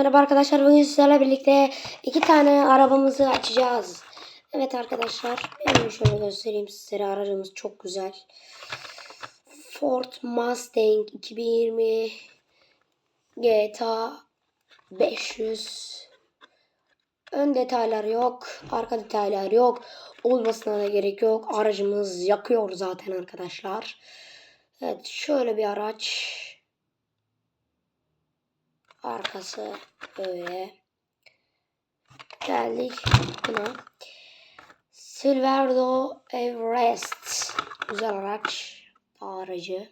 Merhaba arkadaşlar bugün sizlerle birlikte iki tane arabamızı açacağız. Evet arkadaşlar hemen şöyle göstereyim sizlere aracımız çok güzel. Ford Mustang 2020 GTA 500 Ön detaylar yok, arka detaylar yok. Olmasına da gerek yok. Aracımız yakıyor zaten arkadaşlar. Evet şöyle bir araç. Arkası böyle. Geldik buna. Silverado Everest. Güzel araç. Aracı.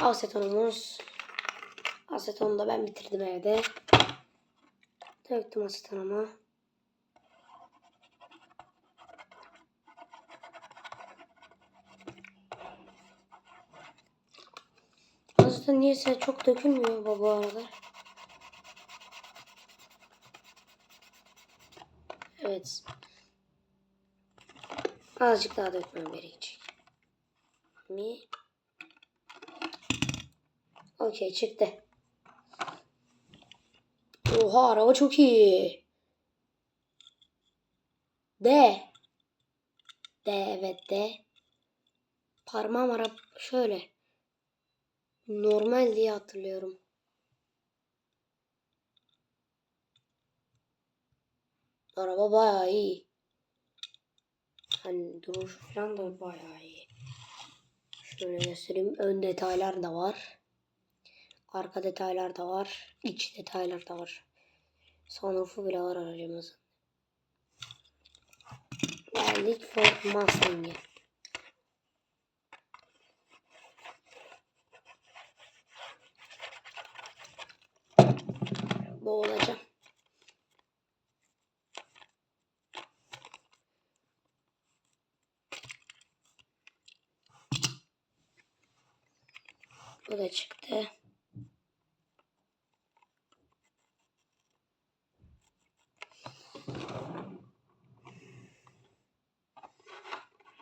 Asetonumuz. Asetonu da ben bitirdim evde. Döktüm asetonumu. Aseton niyeyse çok dökülmüyor bu bu arada. Evet. Azıcık daha dökmem gerekecek. Mi? Okey çıktı. Oha araba çok iyi. D. D evet D. Parmağım araba şöyle. Normal diye hatırlıyorum. Araba bayağı iyi. Hani duruş falan da bayağı iyi. Şöyle göstereyim. Ön detaylar da var. Arka detaylar da var. İç detaylar da var. Sunroofu bile var aracımızın. Geldik Ford Mustang'e. Boğulacağım. Bu da çıktı.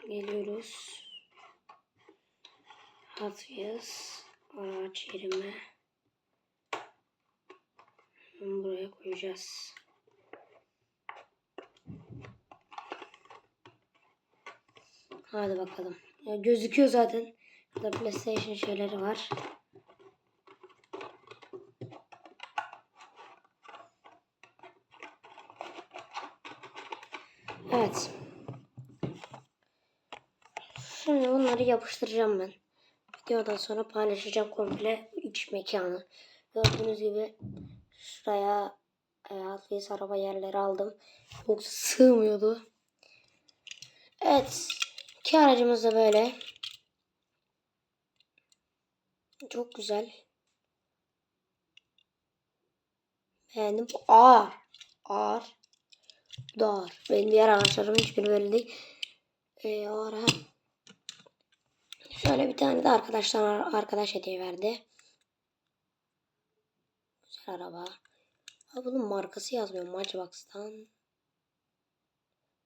Geliyoruz. Wheels araç yerime buraya koyacağız. Hadi bakalım. Ya gözüküyor zaten. Burada PlayStation şeyleri var. Evet. Şimdi bunları yapıştıracağım ben. Videodan sonra paylaşacağım komple iç mekanı. Gördüğünüz gibi şuraya e, Alfiyes araba yerleri aldım. Yoksa sığmıyordu. Evet. İki aracımız da böyle. Çok güzel. Beğendim. Ağır. Ağır. Bu da ağır. Benim diğer araçlarım hiçbiri böyle değil. Ee, ağır ha. Şöyle bir tane de arkadaşlar arkadaş hediye verdi. Araba. Ha, bunun markası yazmıyor Matchbox'tan.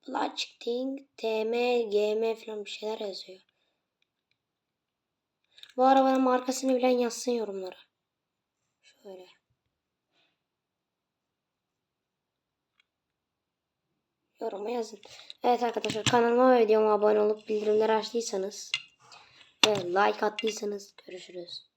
Blackting, TM, GM falan bir şeyler yazıyor. Bu arabanın markasını bilen yazsın yorumlara. Şöyle. Yoruma yazın. Evet arkadaşlar kanalıma ve videoma abone olup bildirimleri açtıysanız ve like attıysanız görüşürüz.